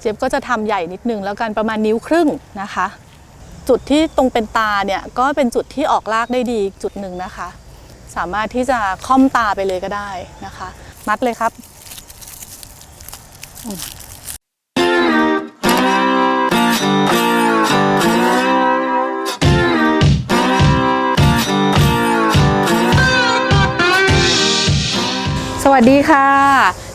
เจี๊ยบก็จะทำใหญ่นิดนึงแล้วกันประมาณนิ้วครึ่งนะคะ จุดที่ตรงเป็นตาเนี่ยก็เป็นจุดที่ออกรากได้ดีจุดหนึ่งนะคะ สามารถที่จะค่อมตาไปเลยก็ได้นะคะ มัดเลยครับสวัสดีค่ะ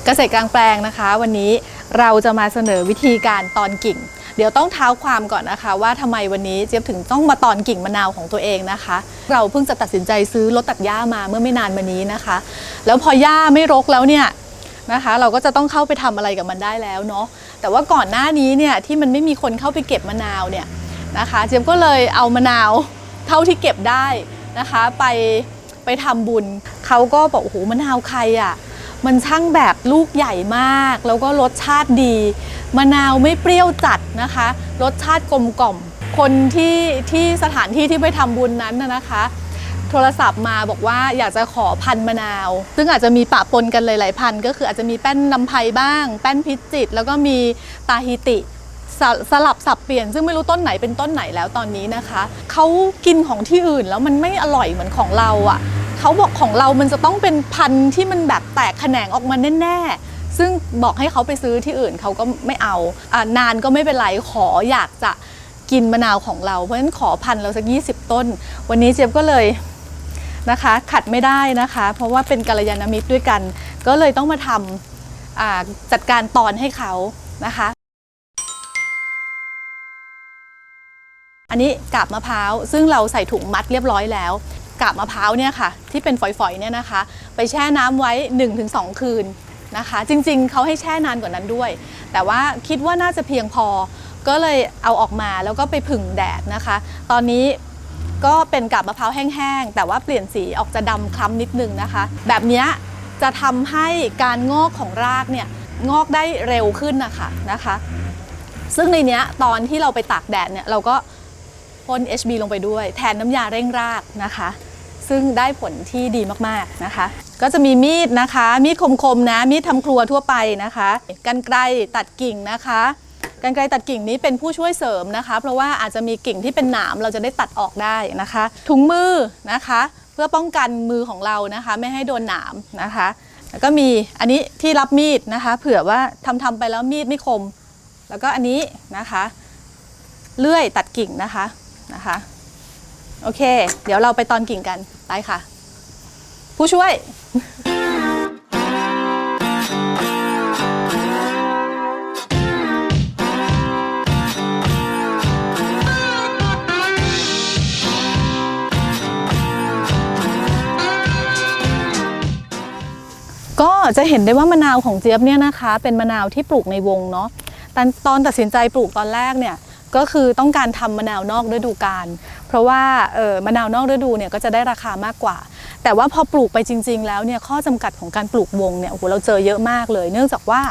เกษตรกลางแปลงนะคะ วันนี้ เราจะมาเสนอวิธีการตอนกิ่ง เดี๋ยวต้องเท้าความก่อนนะคะ ว่าทำไมวันนี้เจี๊ยบถึงต้องมาตอนกิ่งมะนาวของตัวเองนะคะ เราเพิ่งจะตัดสินใจซื้อรถตัดหญ้ามาเมื่อไม่นานมานี้นะคะ แล้วพอหญ้าไม่รกแล้วเนี่ยนะคะ เราก็จะต้องเข้าไปทำอะไรกับมันได้แล้วเนาะแต่ว่าก่อนหน้านี้เนี่ยที่มันไม่มีคนเข้าไปเก็บมะนาวเนี่ยนะคะ เจี๊ยบก็เลยเอามะนาวเท่าที่เก็บได้นะคะ ไปไปทำบุญเขาก็บอกโอ้โหมะนาวใครอะ มันช่างแบบลูกใหญ่มาก แล้วก็รสชาติดี มะนาวไม่เปรี้ยวจัดนะคะ รสชาติกลมกล่อม คนที่ที่สถานที่ที่ไปทำบุญนั้นนะคะ โทรศัพท์มาบอกว่าอยากจะขอพันมะนาว ซึ่งอาจจะมีปะปนกันหลาย ๆ พัน ก็คืออาจจะมีแป้นลำไพบ้าง แป้นพิจิตรแล้วก็มีตาฮิติสสลับสับเปลี่ยนซึ่งไม่รู้ต้นไหนเป็นต้นไหนแล้วตอนนี้นะคะ เขากินของที่อื่นแล้วมันไม่อร่อยเหมือนของเราอะ เขาบอกของเรามันจะต้องเป็นพันธุ์ที่มันแบบแตกแขนงออกมาแน่ๆ ซึ่งบอกให้เขาไปซื้อที่อื่นเขาก็ไม่เอาอานานก็ไม่เป็นไรขออยากจะกินมะนาวของเรา เพราะฉะนั้นขอพันธุ์เราสัก 20 ต้น วันนี้เจี๊ยบก็เลยนะคะขัดไม่ได้นะคะ เพราะว่าเป็นกัลยาณมิตรด้วยกัน ก็เลยต้องมาทำาจัดการตอนให้เขานะคะ อันนี้กาบมะพร้าว ซึ่งเราใส่ถุงมัดเรียบร้อยแล้ว กาบมะพร้าวเนี่ยค่ะที่เป็นฝอยๆเนี่ยนะคะ ไปแช่น้ำไว้ 1-2 คืนนะคะ จริงๆเขาให้แช่นานกว่านั้นด้วย แต่ว่าคิดว่าน่าจะเพียงพอก็เลยเอาออกมาแล้วก็ไปผึ่งแดดนะคะ ตอนนี้ก็เป็นกาบมะพร้าวแห้งๆแต่ว่าเปลี่ยนสีออกจะดำคล้ำนิดนึงนะคะ แบบนี้จะทำให้การงอกของรากเนี่ยงอกได้เร็วขึ้นนะคะนะคะ ซึ่งในนี้ตอนที่เราไปตากแดดเนี่ยเราก็พ่น HB ลงไปด้วย แทนน้ำยาเร่งรากนะคะ ซึ่งได้ผลที่ดีมากๆนะคะ ก็จะมีมีดนะคะ มีดคมๆนะมีดทำครัวทั่วไปนะคะกันไกรตัดกิ่งนะคะกันไกรตัดกิ่งนี้เป็นผู้ช่วยเสริมนะคะ เพราะว่าอาจจะมีกิ่งที่เป็นหนามเราจะได้ตัดออกได้นะคะ ถุงมือนะคะ เพื่อป้องกันมือของเรานะคะ ไม่ให้โดนหนามนะคะแล้วก็มีอันนี้ที่รับมีดนะคะ เผื่อว่าทำทำๆไปแล้วมีดไม่คม แล้วก็อันนี้นะคะเลื่อยตัดกิ่งนะคะนะคะ โอเค เดี๋ยวเราไปตอนกิ่งกัน ไปค่ะ ผู้ช่วย ก็จะเห็นได้ว่ามะนาวของเจี๊ยบเนี่ยนะคะ เป็นมะนาวที่ปลูกในวงเนาะตอนตอนตัดสินใจปลูกตอนแรกเนี่ยก็คือต้องการทำมะนาวนอกฤดูกาล เพราะว่าออมะนาวนอกฤดูเนี่ยก็จะได้ราคามากกว่า แต่ว่าพอปลูกไปจริง ๆ แล้วเนี่ยข้อจำกัดของการปลูกวงเนี่ยโอ้โหเราเจอเยอะมากเลย เนื่องจากว่า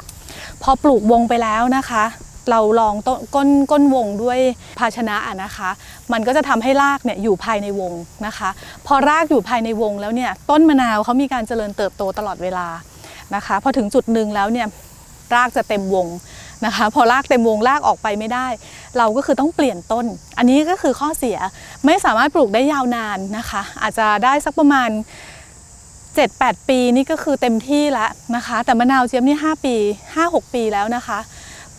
พอปลูกวงไปแล้วนะคะ เราลองต้นก้นก้นวงด้วยภาชนะะนะคะ มันก็จะทำให้รากเนี่ยอยู่ภายในวงนะคะ พอรากอยู่ภายในวงแล้วเนี่ยต้นมะนาวเขามีการเจริญเติบโตตลอดเวลานะคะ พอถึงจุดหนึ่งแล้วเนี่ยรากจะเต็มวง นะคะ พอรากเต็มวงรากออกไปไม่ได้ เราก็คือต้องเปลี่ยนต้น อันนี้ก็คือข้อเสียไม่สามารถปลูกได้ยาวนานนะคะ อาจจะได้สักประมาณ 7-8 ปีนี่ก็คือเต็มที่แล้วนะคะ แต่มะนาวเจี๊ยบนี่ 5 ปี 5-6 ปีแล้วนะคะ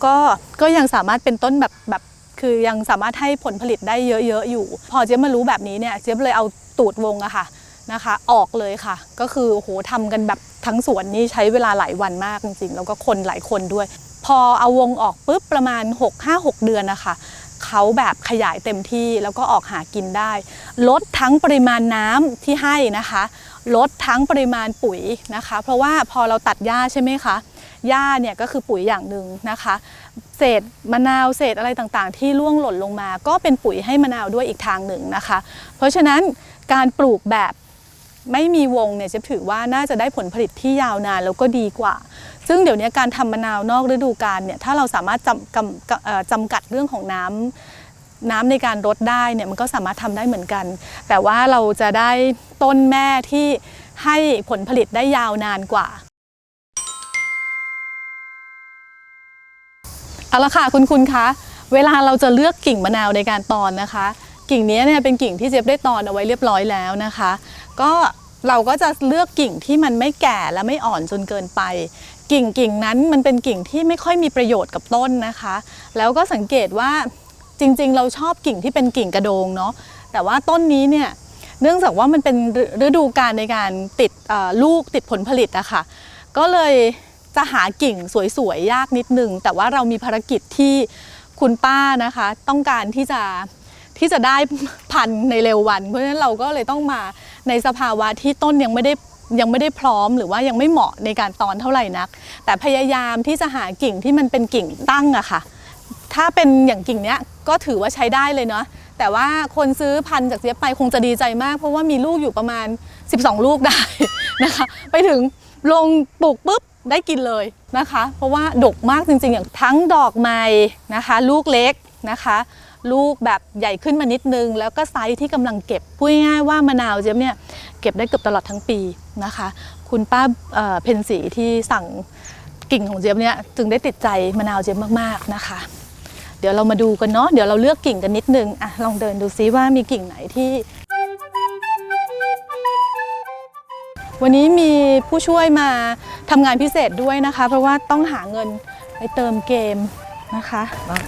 ก็ก็ยังสามารถเป็นต้นแบบแบบคือยังสามารถให้ผลผลิตได้เยอะๆอยู่ พอเจี๊ยบมารู้แบบนี้เนี่ยเจี๊ยบเลยเอาตูดวงอะค่ะนะคะ ออกเลยค่ะ ก็คือโอ้โหทำกันแบบทั้งสวนนี่ใช้เวลาหลายวันมากจริงๆ แล้วก็คนหลายคนด้วย พอเอาวงออกปุ๊บประมาณ 6-5-6 เดือนนะคะเขาแบบขยายเต็มที่แล้วก็ออกหากินได้ ลดทั้งปริมาณน้ำที่ให้นะคะ ลดทั้งปริมาณปุ๋ยนะคะ เพราะว่าพอเราตัดหญ้าใช่ไหมคะหญ้าเนี่ยก็คือปุ๋ยอย่างหนึ่งนะคะ เศษมะนาวเศษอะไรต่างๆ ที่ร่วงหล่นลงมา ก็เป็นปุ๋ยให้มะนาวด้วยอีกทางหนึ่งนะคะ เพราะฉะนั้นการปลูกแบบไม่มีวงเนี่ยจะถือว่าน่าจะได้ผลผลิตที่ยาวนานแล้วก็ดีกว่า ซึ่งเดี๋ยวนี้การทำมะนาวนอกฤดูกาลเนี่ยถ้าเราสามารถจำกำจำกัดเรื่องของน้ำน้ำในการรดได้เนี่ยมันก็สามารถทำได้เหมือนกัน แต่ว่าเราจะได้ต้นแม่ที่ให้ผลผลิตได้ยาวนานกว่าเอาละค่ะคุณคุณคะเวลาเราจะเลือกกิ่งมะนาวในการตอนนะคะ กิ่งนี้เนี่ยเป็นกิ่งที่เจี๊ได้ตอนเอาไว้เรียบร้อยแล้วนะคะ ก็เราก็จะเลือกกิ่งที่มันไม่แก่และไม่อ่อนจนเกินไป กิ่งกิ่งนั้นมันเป็นกิ่งที่ไม่ค่อยมีประโยชน์กับต้นนะคะ แล้วก็สังเกตว่าจริงๆ เราชอบกิ่งที่เป็นกิ่งกระโดงเนาะแต่ว่าต้นนี้เนี่ยเนื่องจากว่ามันเป็นฤดูกาลในการติดลูกติดผลผลิตอะค่ะก็เลยจะหากิ่งสวยๆ ยากนิดนึง แต่ว่าเรามีภารกิจที่คุณป้านะคะ ต้องการที่จะที่จะได้พันในเร็ววัน เพราะฉะนั้นเราก็เลยต้องมาในสภาวะที่ต้นยังไม่ได้ ยังไม่ได้พร้อมหรือว่ายังไม่เหมาะในการตอนเท่าไหร่นัก แต่พยายามที่จะหากิ่งที่มันเป็นกิ่งตั้งอะค่ะ ถ้าเป็นอย่างกิ่งเนี้ยก็ถือว่าใช้ได้เลยเนาะแต่ว่าคนซื้อพันธุ์จากเจี๊ยบไปคงจะดีใจมาก เพราะว่ามีลูกอยู่ประมาณ 12 ลูกได้นะคะ ไปถึงลงปลูกปุ๊บได้กินเลยนะคะ เพราะว่าดกมากจริงๆอย่างทั้งดอกไม้นะคะ ลูกเล็กนะคะ ลูกแบบใหญ่ขึ้นมานิดนึง แล้วก็ไซส์ที่กำลังเก็บพูดง่ายๆว่ามะนาวเจี๊ยบเนี่ยเก็บได้เกือบตลอดทั้งปีนะคะ คุณป้าเเพนสีที่สั่งกิ่งของเจี๊ยบเนี่ยจึงได้ติดใจมะนาวเจี๊ยบมากๆนะคะ เดี๋ยวเรามาดูกันเนาะเดี๋ยวเราเลือกกิ่งกันนิดนึงอะลองเดินดูซิว่ามีกิ่งไหนที่ วันนี้มีผู้ช่วยมาทำงานพิเศษด้วยนะคะ เพราะว่าต้องหาเงินไปเติมเกม นะคะ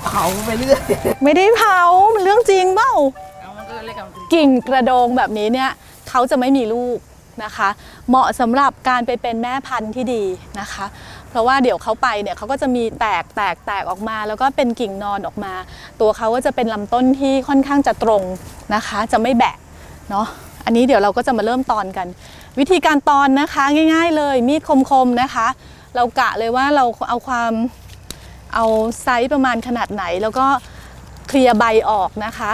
เผาไปเรื่อยไม่ได้เผา มันเรื่องจริงเปล่าเอามันก็เรียกกันกิ่งกระโดงแบบนี้เนี่ยเขาจะไม่มีลูกนะคะ เหมาะสำหรับการไปเป็นแม่พันธุ์ที่ดีนะคะ เพราะว่าเดี๋ยวเขาไปเนี่ยเขาก็จะมีแตกแตกแตกออกมา แล้วก็เป็นกิ่งนอนออกมา ตัวเขาก็จะเป็นลำต้นที่ค่อนข้างจะตรงนะคะ จะไม่แบะเนาะอันนี้เดี๋ยวเราก็จะมาเริ่มตอนกัน วิธีการตอนนะคะง่าย ๆ เลยมีดคมๆนะคะ เรากะเลยว่าเราเอาความ เอาไซส์ประมาณขนาดไหน แล้วก็เคลียร์ใบออกนะคะ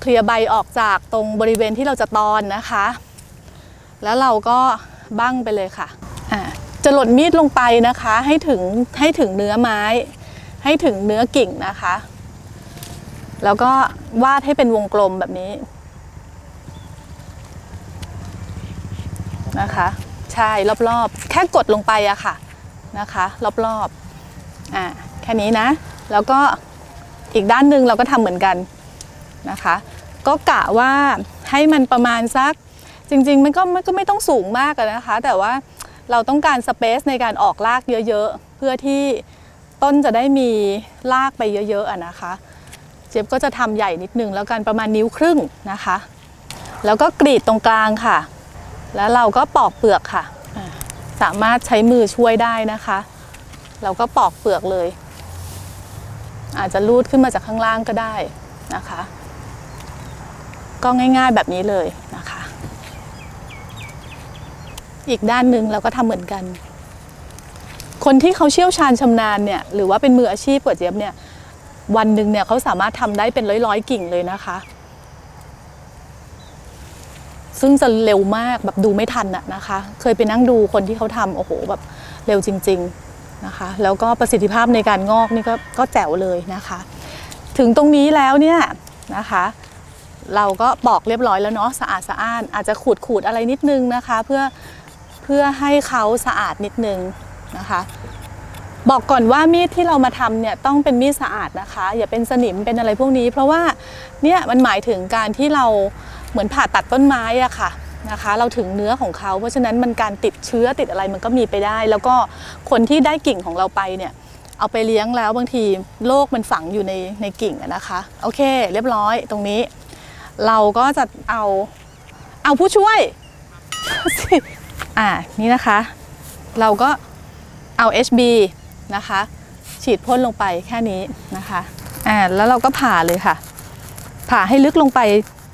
เคลียร์ใบออกจากตรงบริเวณที่เราจะตอนนะคะ แล้วเราก็บั้งไปเลยค่ะอ่าจะหล่นมีดลงไปนะคะให้ถึงให้ถึงเนื้อไม้ ให้ถึงเนื้อกิ่งนะคะ แล้วก็วาดให้เป็นวงกลมแบบนี้นะคะ ใช่รอบๆ แค่กดลงไปอะค่ะนะคะ รอบๆ อ่าแค่นี้นะ แล้วก็อีกด้านหนึ่งเราก็ทำเหมือนกันนะคะ ก็กะว่าให้มันประมาณสักจริง ๆ มันก็มันก็ไม่ต้องสูงมากนะคะ แต่ว่าเราต้องการสเปซในการออกรากเยอะๆ เพื่อที่ต้นจะได้มีรากไปเยอะๆนะคะ เจี๊ยบก็จะทำใหญ่นิดนึงแล้วกันประมาณนิ้วครึ่งนะคะ แล้วก็กรีดตรงกลางค่ะ แล้วเราก็ปอกเปลือกค่ะ สามารถใช้มือช่วยได้นะคะ เราก็ปอกเปลือกเลย อาจจะลูดขึ้นมาจากข้างล่างก็ได้นะคะ ก็ง่ายๆแบบนี้เลยนะคะ อีกด้านหนึ่งเราก็ทำเหมือนกัน คนที่เขาเชี่ยวชาญชำนาญเนี่ยหรือว่าเป็นมืออาชีพกว่าเจี๊ยบเนี่ยวันหนึ่งเนี่ยเขาสามารถทำได้เป็นร้อยๆกิ่งเลยนะคะ ซึ่งจะเร็วมากแบบดูไม่ทันอะนะคะ เคยไปนั่งดูคนที่เขาทำโอ้โหแบบเร็วจริง ๆ นะคะแล้วก็ประสิทธิภาพในการงอกนี่ก็ก็แจ๋วเลยนะคะ ถึงตรงนี้แล้วเนี่ยนะคะเราก็ปอกเรียบร้อยแล้วเนาะสะอาดสะอ้านอาจจะขูดขูดอะไรนิดนึงนะคะเพื่อเพื่อให้เขาสะอาดนิดนึงนะคะบอกก่อนว่ามีดที่เรามาทำเนี่ยต้องเป็นมีดสะอาดนะคะ อย่าเป็นสนิมเป็นอะไรพวกนี้ เพราะว่าเนี่ยมันหมายถึงการที่เราเหมือนผ่าตัดต้นไม้อะค่ะ นะคะ เราถึงเนื้อของเขา เพราะฉะนั้นมันการติดเชื้อติดอะไรมันก็มีไปได้ แล้วก็คนที่ได้กิ่งของเราไปเนี่ยเอาไปเลี้ยงแล้วบางทีโรคมันฝังอยู่ในในกิ่งนะคะ โอเค เรียบร้อยตรงนี้ เราก็จะเอาเอาผู้ช่วยอ่านี่นะคะ เราก็เอา HB นะคะ ฉีดพ่นลงไปแค่นี้นะคะอ่าแล้วเราก็ผ่าเลยค่ะ ผ่าให้ลึกลงไป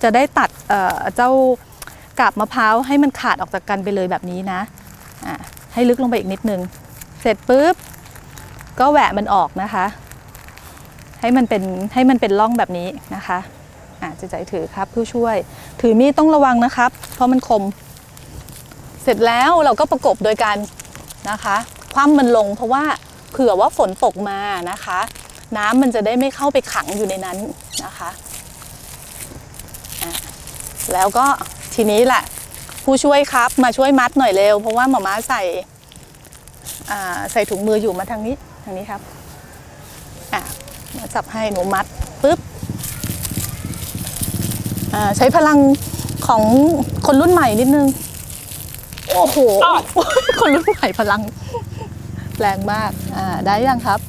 จะได้ตัดเอ่อเจ้า กาบมะพร้าวให้มันขาดออกจากกันไปเลยแบบนี้นะอ่าให้ลึกลงไปอีกนิดนึง เสร็จปุ๊บก็แหวะมันออกนะคะ ให้มันเป็นให้มันเป็นร่องแบบนี้นะคะอะจะใจถือครับผู้ช่วย ถือมีดต้องระวังนะครับ เพราะมันคม เสร็จแล้วเราก็ประกบโดยการนะคะคว่ำมันลงเพราะว่าเผื่อว่าฝนตกมานะคะ น้ำมันจะได้ไม่เข้าไปขังอยู่ในนั้นนะคะะแล้วก็ ทีนี้แหละผู้ช่วยครับมาช่วยมัดหน่อยเร็ว เพราะว่าหมอม้าใส่อ่าใส่ถุงมืออยู่มาทางนี้ทางนี้ครับอะมาจับให้หนูมัดปุ๊บอ่าใช้พลังของคนรุ่นใหม่นิดนึง โอ้โห คนรุ่นใหม่พลัง แรงมากอ่าได้ยังครับ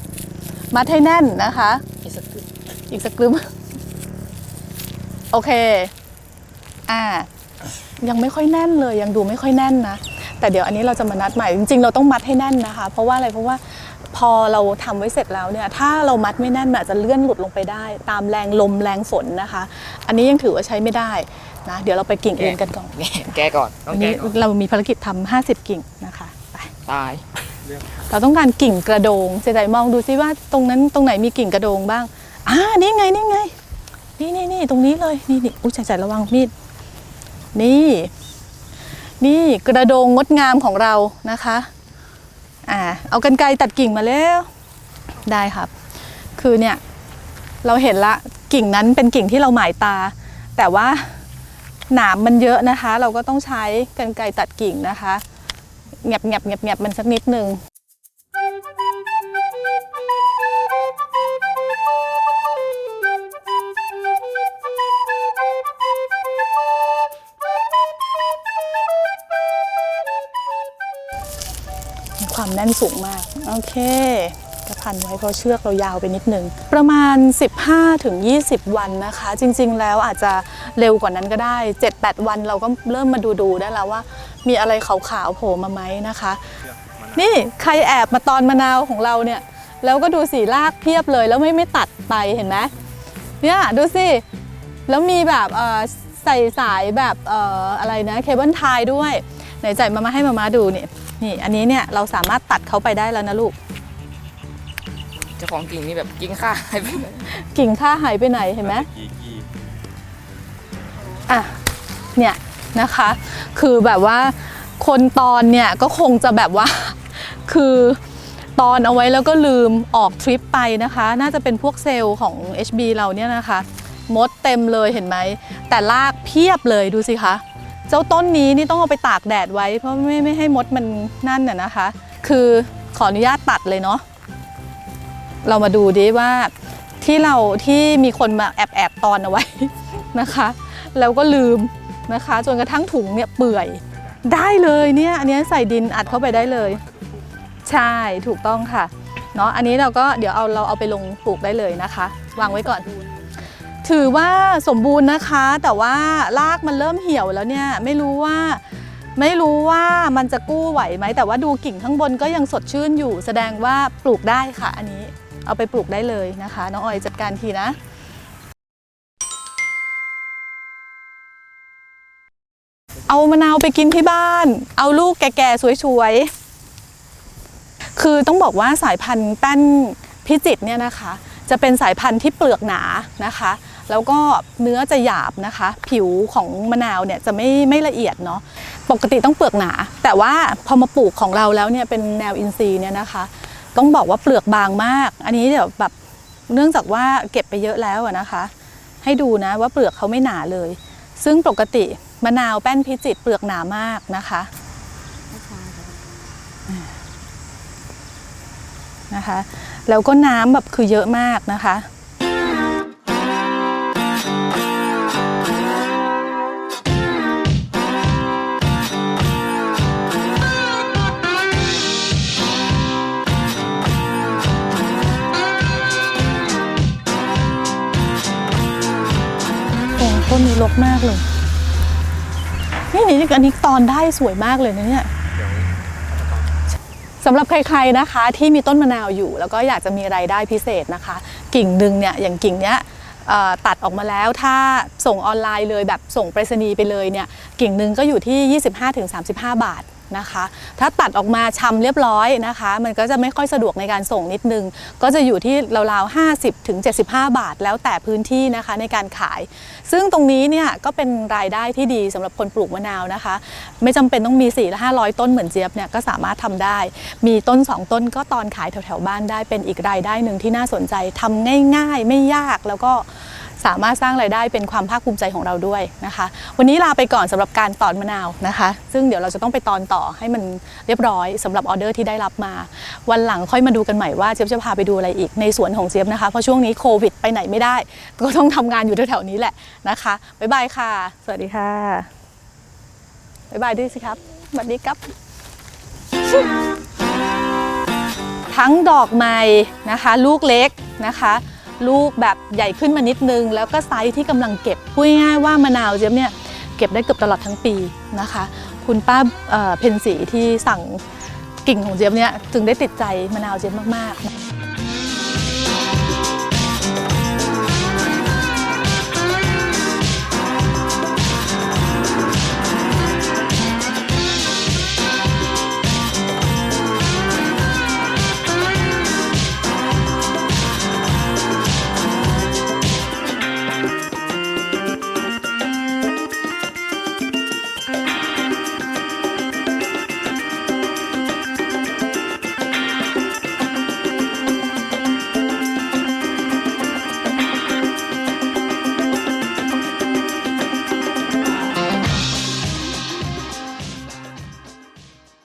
มัดให้แน่นนะคะ อีกสักครึ่งอีกสักกลึมโอเค อ่า ยังไม่ค่อยแน่นเลย ยังดูไม่ค่อยแน่นนะ แต่เดี๋ยวอันนี้เราจะมานัดใหม่ จริงๆ เราต้องมัดให้แน่นนะคะ เพราะว่าอะไรเพราะว่าพอเราทำไว้เสร็จแล้วเนี่ยถ้าเรามัดไม่แน่นมันอาจจะเลื่อนหลุดลงไปได้ ตามแรงลมแรงฝนนะคะ อันนี้ยังถือว่าใช้ไม่ได้นะ เดี๋ยวเราไปกิ่งเองกันก่อนแกะแกะก่อนต้ออังนแกะนี้ก่อนเรามีภารกิจทำ50 กิ่งนะคะไปตายเราต้องการกิ่งกระโดงเจไดมองดูซิว่าตรงนั้นตรงไหนมีกิ่งกระโดงบ้างอ่านี่ไงนี่ไงนี่นี่นี่ตรงนี้เลยนี่นี่อุ้ยใจใจระวังมีด นี่ นี่กระโดงงดงามของเรานะคะอ่าเอากันไกรตัดกิ่งมาแล้ว ได้ครับ คือเนี่ยเราเห็นละกิ่งนั้นเป็นกิ่งที่เราหมายตา แต่ว่าหนามมันเยอะนะคะ เราก็ต้องใช้กันไกรตัดกิ่งนะคะแงบแงบแงบแงบมันสักนิดนึง แน่นสูงมาก โอเคกระพันไว้เพราะเชือกเรายาวไปนิดนึง ประมาณ 15-20ถึง20 วันนะคะ จริง ๆ แล้วอาจจะเร็วกว่านั้นก็ได้ 7-8 วันเราก็เริ่มมาดูดูๆได้แล้วว่า มีอะไรขาวๆโผล่มาไหมนะคะ นี่ใครแอบมาตอนมะนาวของเราเนี่ย แล้วก็ดูสีลากเพียบเลยแล้วไม่ไม่ตัดไปเห็นไหมเนี่ยดูสิ แล้วมีแบบเออใส่สายแบบเอออะไรนะเคเบิลไทยด้วยไหนใจมามาให้มามาดูเนี่ย นี่อันนี้เนี่ยเราสามารถตัดเขาไปได้แล้วนะลูก เจ้าของกิ่งนี่แบบกิ่งข้าให้ไปเลยกิ่งค่าหายไปไหนเห็นไหมกี่กี่อะเนี่ยนะคะ คือแบบว่าคนตอนเนี่ยก็คงจะแบบว่า คือตอนเอาไว้แล้วก็ลืมออกทริปไปนะคะ น่าจะเป็นพวกเซลล์ของ HB เราเนี่ยนะคะ มดเต็มเลยเห็นไหม แต่ลากเพียบเลยดูสิคะ เจ้าต้นนี้นี่ต้องเอาไปตากแดดไว้เพราะไม่ไม่ให้มดมันนั่นน่ะนะคะ คือขออนุญาตตัดเลยเนาะเรามาดูดิว่าที่เราที่มีคนมาแอบแอบตอนเอาไว้นะคะ แล้วก็ลืมนะคะจนกระทั่งถุงเนี่ยเปื่อยได้เลยเนี่ยอันนี้ใส่ดินอัดเข้าไปได้เลย ใช่ถูกต้องค่ะเนาะอันนี้เราก็เดี๋ยวเอาเราเอาไปลงปลูกได้เลยนะคะ วางไว้ก่อน ถือว่าสมบูรณ์นะคะ แต่ว่ารากมันเริ่มเหี่ยวแล้วเนี่ยไม่รู้ว่าไม่รู้ว่ามันจะกู้ไหวไหม แต่ว่าดูกิ่งข้างบนก็ยังสดชื่นอยู่ แสดงว่าปลูกได้ค่ะ อันนี้เอาไปปลูกได้เลยนะคะ น้องออยจัดการทีนะเอามะนาวไปกินที่บ้าน เอาลูกแก่ๆสวยๆ คือต้องบอกว่าสายพันธุ์แป้นพิจิตรเนี่ยนะคะ จะเป็นสายพันธุ์ที่เปลือกหนานะคะ แล้วก็เนื้อจะหยาบนะคะ ผิวของมะนาวเนี่ยจะไม่ไม่ละเอียดเนาะปกติต้องเปลือกหนา แต่ว่าพอมาปลูกของเราแล้วเนี่ยเป็นแนวอินทรีย์เนี่ยนะคะ ต้องบอกว่าเปลือกบางมาก อันนี้เดี๋ยวแบบเนื่องจากว่าเก็บไปเยอะแล้วนะคะ ให้ดูนะว่าเปลือกเขาไม่หนาเลย ซึ่งปกติมะนาวแป้นพิจิตเปลือกหนามากนะคะนะคะ แล้วก็น้ำแบบคือเยอะมากนะคะ ต้นนี้รกมากเลย นี่นี่อันนี้ตอนได้สวยมากเลยนะเนี่ยสำหรับใครๆนะคะ ที่มีต้นมะนาวอยู่ แล้วก็อยากจะมีรายได้พิเศษนะคะ กิ่งหนึ่งเนี่ยอย่างกิ่งเนี้ยตัดออกมาแล้วถ้าส่งออนไลน์เลยแบบส่งไปรษณีย์ไปเลยเนี่ยกิ่งหนึ่งก็อยู่ที่ 25-35 บาท นะคะ ถ้าตัดออกมาชำเรียบร้อยนะคะ มันก็จะไม่ค่อยสะดวกในการส่งนิดนึง ก็จะอยู่ที่ราวๆ 50ถึง75 บาท แล้วแต่พื้นที่นะคะในการขาย ซึ่งตรงนี้เนี่ยก็เป็นรายได้ที่ดีสำหรับคนปลูกมะนาวนะคะ ไม่จำเป็นต้องมี4 5 0 0ต้นเหมือนเจี๊ยบเนี่ยก็สามารถทำได้ มีต้น 2 ต้นก็ตอนขายแถวๆบ้านได้เป็นอีกรายได้หนึ่งที่น่าสนใจทำง่าย ๆ ไม่ยากแล้วก็ สามารถสร้างรายได้เป็นความภาคภูมิใจของเราด้วยนะคะ วันนี้ลาไปก่อนสำหรับการตอนมะนาวนะคะ ซึ่งเดี๋ยวเราจะต้องไปตอนต่อให้มันเรียบร้อยสำหรับออเดอร์ที่ได้รับมา วันหลังค่อยมาดูกันใหม่ว่าเจี๊ยบจะพาไปดูอะไรอีกในสวนของเจี๊ยบนะคะเพราะช่วงนี้โควิดไปไหนไม่ได้ ก็ต้องทำงานอยู่แถวๆนี้แหละนะคะบ๊ายบายค่ะ สวัสดีค่ะบ๊ายบายด้วยสิครับสวัสดีครับทั้งดอกไม้นะคะ ลูกเล็กนะคะ ลูกแบบใหญ่ขึ้นมานิดนึง แล้วก็ไซส์ที่กำลังเก็บพูดง่ายๆว่ามะนาวเจี๊ยบเนี่ยเก็บได้เกือบตลอดทั้งปีนะคะ คุณป้าเเพนสีที่สั่งกิ่งของเจี๊ยบเนี่ยจึงได้ติดใจมะนาวเจี๊ยบมากๆ